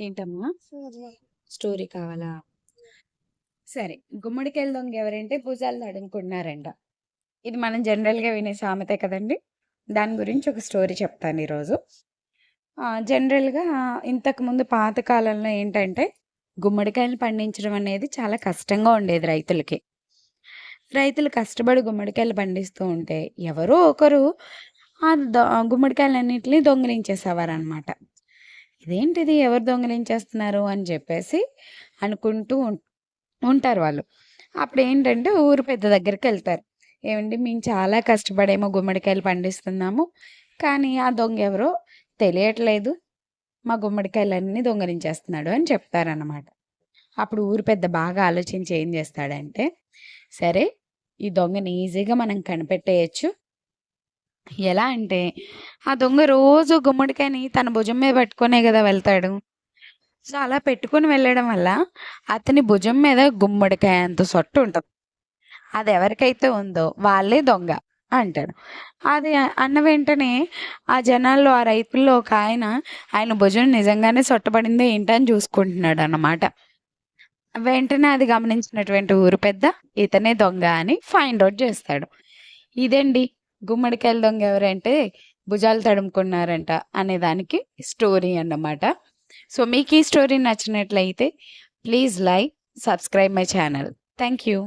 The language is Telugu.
ఏంటమ్మా? స్టోరీ కావాలా? సరే గుమ్మడికాయల దొంగ ఎవరంటే భుజాలు తడుముకున్నారంట ఇది మనం జనరల్గా వినే సామెతే కదండి. దాని గురించి ఒక స్టోరీ చెప్తాను ఈరోజు. జనరల్గా ఇంతకుముందు పాతకాలంలో ఏంటంటే గుమ్మడికాయలు పండించడం అనేది చాలా కష్టంగా ఉండేది రైతులకి. రైతులు కష్టపడి గుమ్మడికాయలు పండిస్తూ ఉంటే ఎవరో ఒకరు ఆ దొ గుమ్మడికాయలన్నిటిని దొంగిలించేసేవారు అనమాట ఇదేంటిది? ఎవరు దొంగలించేస్తున్నారు అని చెప్పేసి అనుకుంటూ ఉం- ఉంటారు వాళ్ళు. అప్పుడు ఏంటంటే ఊరు పెద్ద దగ్గరికి వెళ్తారు. ఏమండి మేము చాలా కష్టపడేమో గుమ్మడికాయలు పండిస్తున్నాము. కానీ ఆ దొంగ ఎవరో తెలియట్లేదు. మా గుమ్మడికాయలన్నీ దొంగలించేస్తున్నాడు అని చెప్తారన్నమాట. అప్పుడు ఊరు పెద్ద బాగా ఆలోచించి ఏం చేస్తాడంటే సరే ఈ దొంగని ఈజీగా మనం కనిపెట్టేయచ్చు. ఎలా అంటే ఆ దొంగ రోజు గుమ్మడికాయని తన భుజం మీద పట్టుకునే కదా వెళ్తాడు. సో అలా పెట్టుకుని వెళ్ళడం వల్ల అతని భుజం మీద గుమ్మడికాయ అంత సొట్టు ఉంటుంది. అది ఎవరికైతే ఉందో వాళ్ళే దొంగ అంటాడు. అది అన్న వెంటనే ఆ జనాల్లో ఆ రైతుల్లో ఒక ఆయన ఆయన భుజం నిజంగానే సొట్టబడిందో ఏంటని చూసుకుంటున్నాడు అన్నమాట. వెంటనే అది గమనించినటువంటి ఊరు పెద్ద ఇతనే దొంగ అని ఫైండ్ అవుట్ చేస్తాడు. ఇదండి గుమ్మడికాయల దొంగ ఎవరంటే భుజాలు తడుముకున్నారంట అనే దానికి స్టోరీ అన్నమాట. సో మీకు ఈ స్టోరీ నచ్చినట్లయితే please like subscribe my channel thank you